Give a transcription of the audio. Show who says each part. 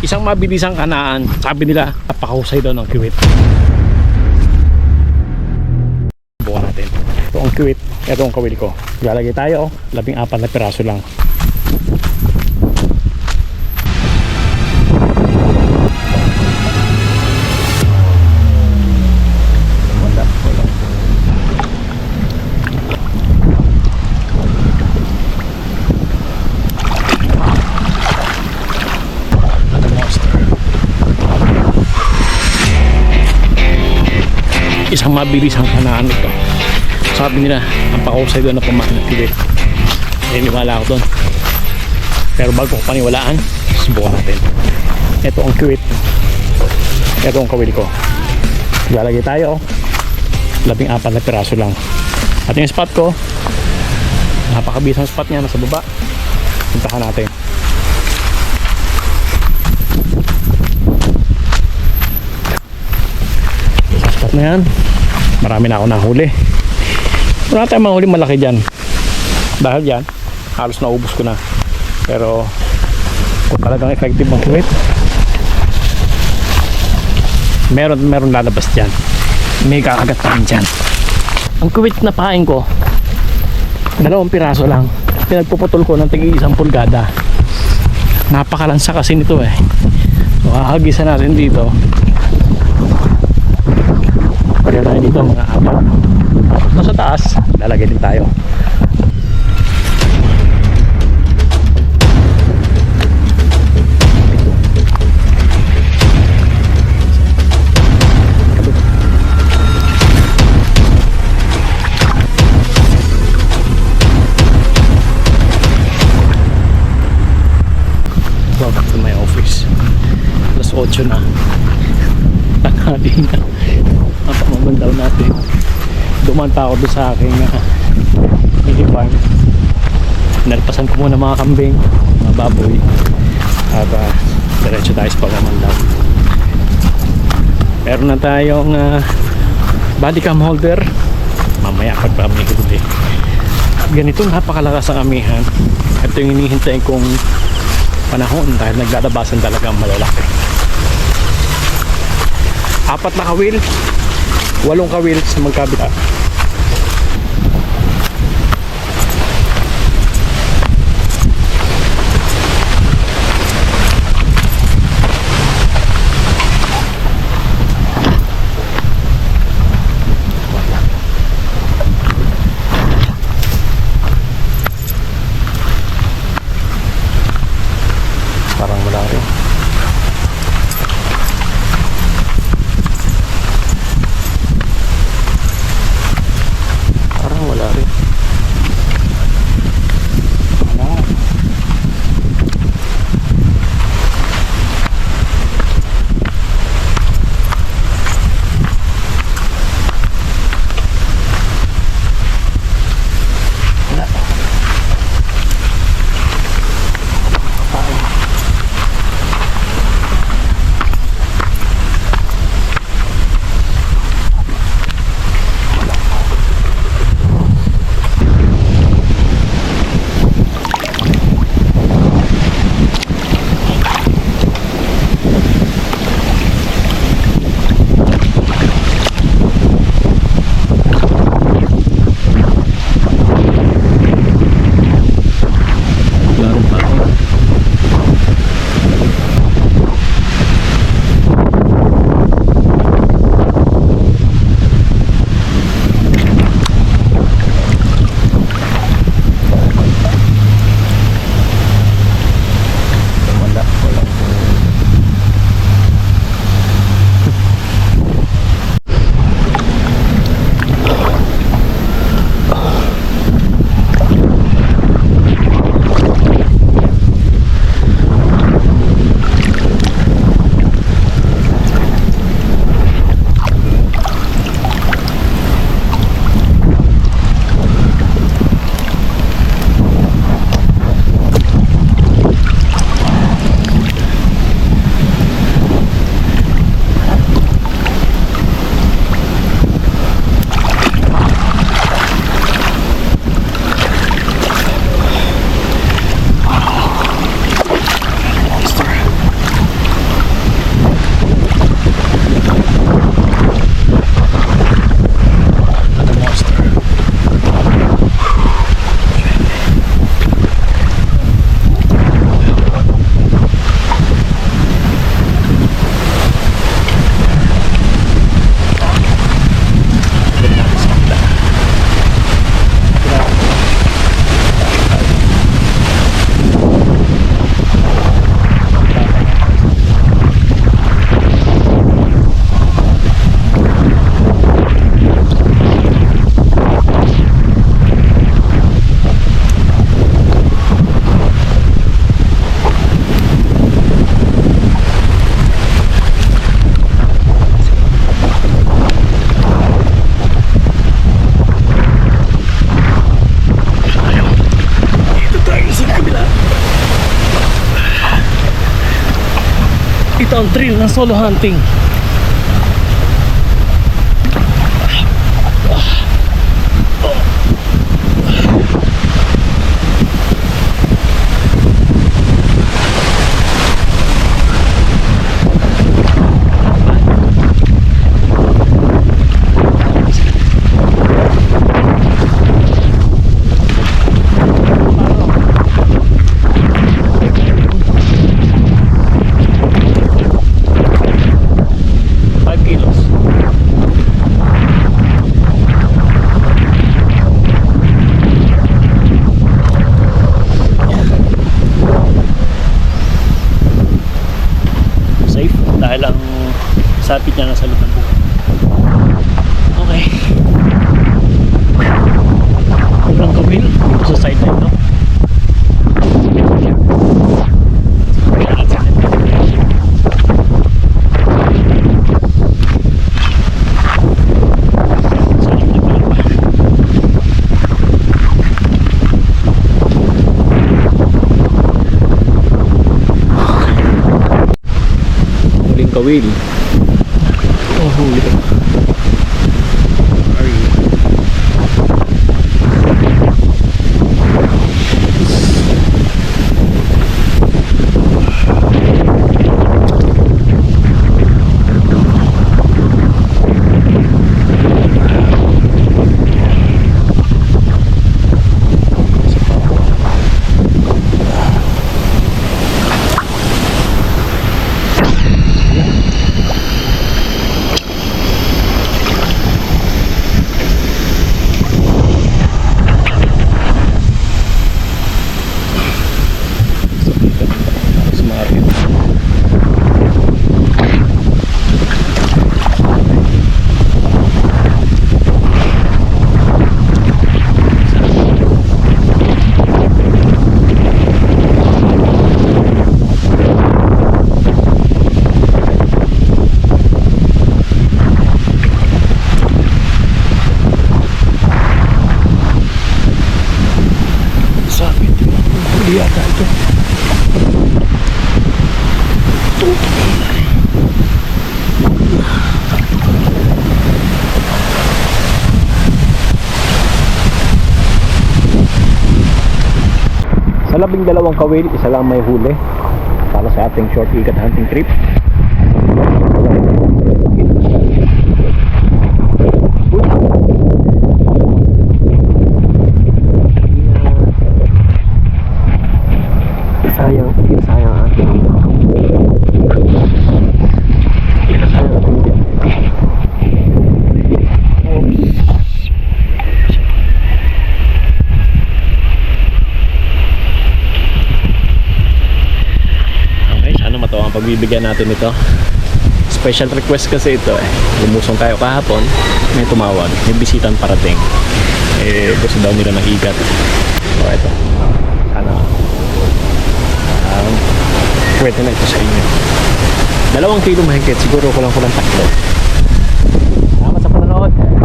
Speaker 1: Isang mabilisang kanaan. Sabi nila, napakahusay daw ng kiwit. Bukan natin. Ito ang kiwit. Ito ang kawil ko. Lalagay tayo. Labing apat na piraso lang. Isang mabilisang kanaan ito. Sabi nila, ang pakahusay doon na pumahan ng kilit. Naniniwala ako doon. Pero bago ko paniwalaan, subukan natin. Ito ang kiwit. Ito ang kawil ko. Lalagay tayo. Labing apat na piraso lang. At yung spot ko, napakabisang spot niya nasa baba. Puntahan natin. Spot na marami na ako nahuli. Wala tayong mahuli malaki dyan. Dahil yan, halos naubos ko na. Pero, kung talagang effective ang kuwit, meron, meron lalabas dyan. May kakagat pa rin dyan. Ang kuwit na pain ko, dalawang piraso lang. Pinagpuputol ko ng tig isang pulgada. Napakalansa kasi nito eh. So, hahagisan natin dito. Pagka tayo dito mga apat. Tapos nasa taas, lalagay din tayo. Welcome to my office. Alas 8 na. Tanghali na. Pa ako doon sa aking uh, mini farm. Nalpasan ko muna mga kambing, mga baboy. At uh, diretso tayo sa pamamandaw. Meron na tayong uh, body cam holder. Mamaya pag kami huli. At ganito napakalakas ang amihan. Ito yung hinihintay kong panahon dahil naglalabasan talaga ang malalaki. Apat na kawil, walong kawil sa magkabila. Ito ang thrill ng solo hunting. Dahil ang sapit niya nasa loob ng buhay. Okay. Kawil dito sa sideline, no? really. Labing dalawang kawil, isa lang may huli para sa ating short ikat hunting trip. Sayang, sayang ating sayang ating Okay, sana matawa ang pagbibigyan natin ito. Special request kasi ito eh. Lumusong tayo kahapon, may tumawag, may bisitan parating. Eh, gusto daw nila ng igat. So, ito. Sana um, pwede na ito sa inyo. Dalawang kilo mahigit, siguro kulang kulang tatlo. Salamat sa panonood.